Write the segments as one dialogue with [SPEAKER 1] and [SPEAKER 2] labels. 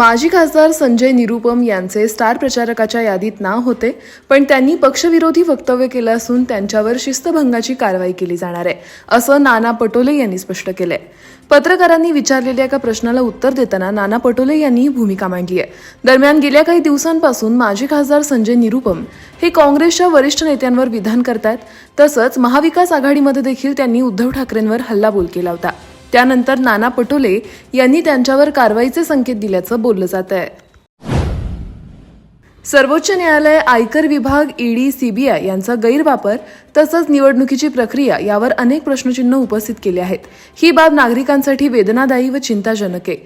[SPEAKER 1] माजी खासदार संजय निरुपम यांचे स्टार प्रचारकाच्या यादीत नाव होते पण त्यांनी पक्षविरोधी वक्तव्य केलं असून त्यांच्यावर शिस्तभंगाची कारवाई केली जाणार आहे असं नाना पटोले यांनी स्पष्ट केलंय. पत्रकारांनी विचारलेल्या एका प्रश्नाला उत्तर देताना नाना पटोले यांनी ही भूमिका मांडली आहे. दरम्यान गेल्या काही दिवसांपासून माजी खासदार संजय निरुपम हे काँग्रेसच्या वरिष्ठ नेत्यांवर विधान करतात तसंच महाविकास आघाडीमध्ये देखील त्यांनी उद्धव ठाकरेंवर हल्लाबोल केला होता. त्यानंतर नाना पटोले यांनी त्यांच्यावर कारवाईचे संकेत दिल्याचं बोललं जात आहे. सर्वोच्च न्यायालय आयकर विभाग ईडी सीबीआय यांचा गैरवापर तसंच निवडणुकीची प्रक्रिया यावर अनेक प्रश्नचिन्ह उपस्थित केले आहेत. ही बाब नागरिकांसाठी वेदनादायी व चिंताजनक आहे.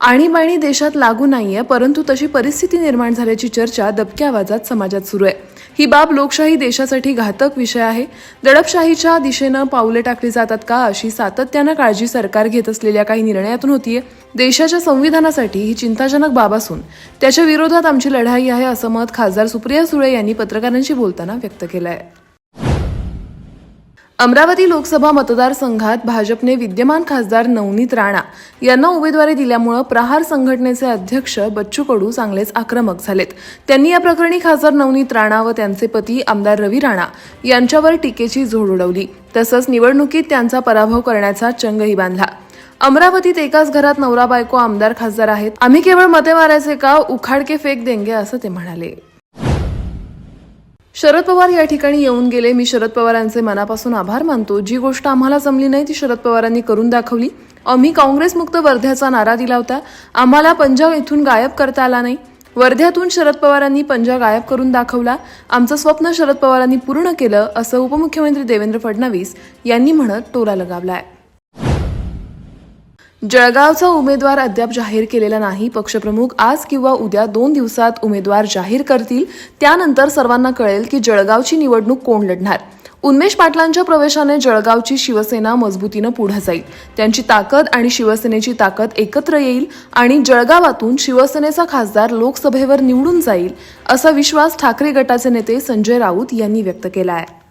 [SPEAKER 1] आणीबाणी देशात लागू नाहीये परंतु तशी परिस्थिती निर्माण झाल्याची चर्चा दबक्या आवाजात समाजात सुरू आहे. ही बाब लोकशाही देशासाठी घातक विषय आहे. दडपशाहीच्या दिशेनं पावले टाकली जातात का अशी सातत्यानं काळजी सरकार घेत असलेल्या काही निर्णयातून होतीये. देशाच्या संविधानासाठी ही चिंताजनक बाब असून त्याच्या विरोधात आमची लढाई आहे असं मत खासदार सुप्रिया सुळे यांनी पत्रकारांशी बोलताना व्यक्त केलं आहे अमरावती लोकसभा मतदारसंघात भाजपने विद्यमान खासदार नवनीत राणा यांना उमेदवारी दिल्यामुळं प्रहार संघटनेचे अध्यक्ष बच्चू कडू चांगलेच आक्रमक झालेत. त्यांनी या प्रकरणी खासदार नवनीत राणा व त्यांचे पती आमदार रवी राणा यांच्यावर टीकेची झोड उडवली. तसंच निवडणुकीत त्यांचा पराभव करण्याचा चंगही बांधला. अमरावतीत एकाच घरात नवरा बायको आमदार खासदार आहेत. आम्ही केवळ मते मारायचे का? उखाडके फेक देंगे असं ते म्हणाले. शरद पवार या ठिकाणी येऊन गेले. मी शरद पवारांचे मनापासून आभार मानतो. जी गोष्ट आम्हाला जमली नाही ती शरद पवारांनी करून दाखवली. आम्ही काँग्रेसमुक्त वर्ध्याचा नारा दिला होता. आम्हाला पंजाब इथून गायब करता आला नाही. वर्ध्यातून शरद पवारांनी पंजा गायब करून दाखवला. आमचं स्वप्न शरद पवारांनी पूर्ण केलं असं उपमुख्यमंत्री देवेंद्र फडणवीस यांनी म्हणत टोला लगावला आहे जळगावचा उमेदवार अद्याप जाहीर केलेला नाही. पक्षप्रमुख आज किंवा उद्या दोन दिवसात उमेदवार जाहीर करतील. त्यानंतर सर्वांना कळेल की जळगावची निवडणूक कोण लढणार. उन्मेष पाटलांच्या प्रवेशाने जळगावची शिवसेना मजबूतीनं पुढे जाईल. त्यांची ताकद आणि शिवसेनेची ताकद एकत्र येईल आणि जळगावातून शिवसेनेचा खासदार लोकसभेवर निवडून जाईल असा विश्वास ठाकरे गटाचे नेते संजय राऊत यांनी व्यक्त केला आहे